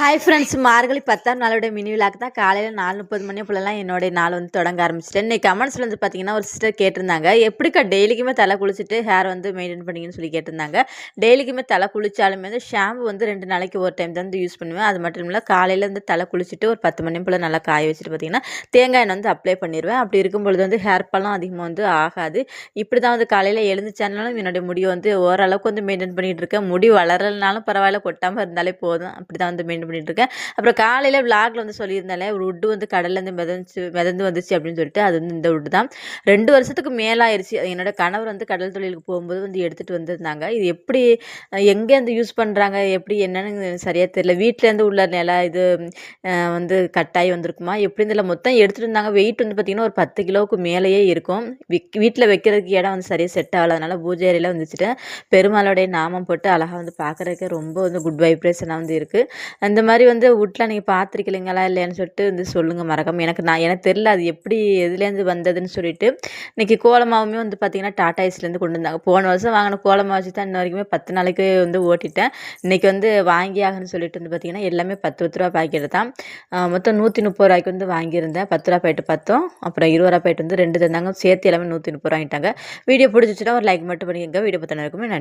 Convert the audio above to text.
Hi friends மார்கழி பத்தாம் நாளோட mini விழாக்கு தான். காலையில் நாலு முப்பது மணி போலலாம் என்னோடைய நாள் வந்து தொடங்க ஆரம்பிச்சிட்டேன். இன்னைக்கு கமெண்ட்ஸில் வந்து பார்த்தீங்கன்னா ஒரு சிஸ்டர் கேட்டிருந்தாங்க. எப்படிக்கா டெய்லிக்குமே தலை குளிச்சுட்டு ஹேர் வந்து மெயின்டைன் பண்ணிங்கன்னு சொல்லி கேட்டிருந்தாங்க. டெய்லிக்குமே தலை குளிச்சாலுமே வந்து ஷாம்பு வந்து ரெண்டு நாளைக்கு ஒரு டைம் தான் வந்து யூஸ் பண்ணுவேன். அது மட்டும் இல்லை காலையில் வந்து தலை குளிச்சுட்டு ஒரு பத்து மணி போல் நல்லா காய வச்சுட்டு பார்த்தீங்கன்னா தேங்காய் எண்ணெய் வந்து அப்ளை பண்ணிடுவேன் அப்படி இருக்கும் பொழுது வந்து ஹேர் பழம் அதிகமாக வந்து ஆகாது. இப்படி தான் வந்து காலையில் எழுந்துச்சானாலும் என்னுடைய முடியை வந்து ஓரளவுக்கு வந்து மெயின்டைன் பண்ணிகிட்டு இருக்கேன். முடி வளரலனாலும் பரவாயில்ல கொட்டாமல் இருந்தாலே போதும். அப்படி தான் வந்து மெயின்டைன் பண்ணிட்டு இருக்கேன் அப்புறம் காலையில் விளாகில் வந்து சொல்லியிருந்தாலே ஒரு உட்டு வந்து கடல்லேருந்து மிதந்துச்சு மிதந்து வந்துச்சு அப்படின்னு சொல்லிட்டு அது வந்து இந்த உட்டு தான். ரெண்டு வருஷத்துக்கு மேலாயிருச்சு. என்னோட கணவர் வந்து கடல் தொழிலுக்கு போகும்போது வந்து எடுத்துகிட்டு வந்திருந்தாங்க. இது எப்படி எங்கே வந்து யூஸ் பண்ணுறாங்க எப்படி என்னன்னு சரியாக தெரியல. வீட்டிலேருந்து உள்ள நில இது வந்து கட்டாயி வந்திருக்குமா? எப்படி இதில் மொத்தம் எடுத்துகிட்டு இருந்தாங்க வெயிட் வந்து பார்த்திங்கன்னா ஒரு பத்து கிலோவுக்கு மேலேயே இருக்கும். வீட்டில் வைக்கிறதுக்கு இடம் வந்து சரியாக செட் ஆகல. அதனால் பூஜை அறையில் வந்துச்சுட்டு பெருமாளுடைய நாமம் போட்டு அழகாக வந்து பார்க்குறதுக்கு ரொம்ப வந்து குட் வைப்ரேஷனாக வந்து இருக்குது அந்த மாதிரி வந்து வுட்டில் நீங்கள் பார்த்துருக்கீங்களா இல்லையான்னு சொல்லிட்டு வந்து சொல்லுங்கள் மறக்காம எனக்கு நான் எனக்கு தெரில அது எப்படி எதுலேருந்து வந்ததுன்னு சொல்லிட்டு. இன்றைக்கி கோலமாவுமே வந்து பார்த்திங்கன்னா டாடா ஐஸ்லேருந்து கொண்டு வந்தாங்க. போன வருஷம் வாங்கின கோலமா வச்சு தான் இன்ன வரைக்குமே பத்து நாளைக்கு வந்து ஓட்டிட்டேன். இன்றைக்கி வந்து வாங்கி ஆகணும்னு சொல்லிட்டு வந்து பார்த்திங்கன்னா எல்லாமே பத்து பத்து ரூபா பாக்கெட்டு தான். மொத்தம் நூற்றி முப்பது ரூபாய்க்கு வந்து வாங்கியிருந்தேன். பத்து ரூபா பாக்கெட்டு பத்தும் அப்புறம் இருபது ரூபா பாக்கெட் வந்து ரெண்டு தந்தாங்க. சேர்த்து எல்லாமே நூற்றி முப்பது ரூபா வாங்கிட்டாங்க. வீடியோ பிடிச்சிச்சுன்னா ஒரு லைக் மட்டும் பண்ணிக்கோங்க. வீடியோ பற்றின இருக்குமே நன்றி.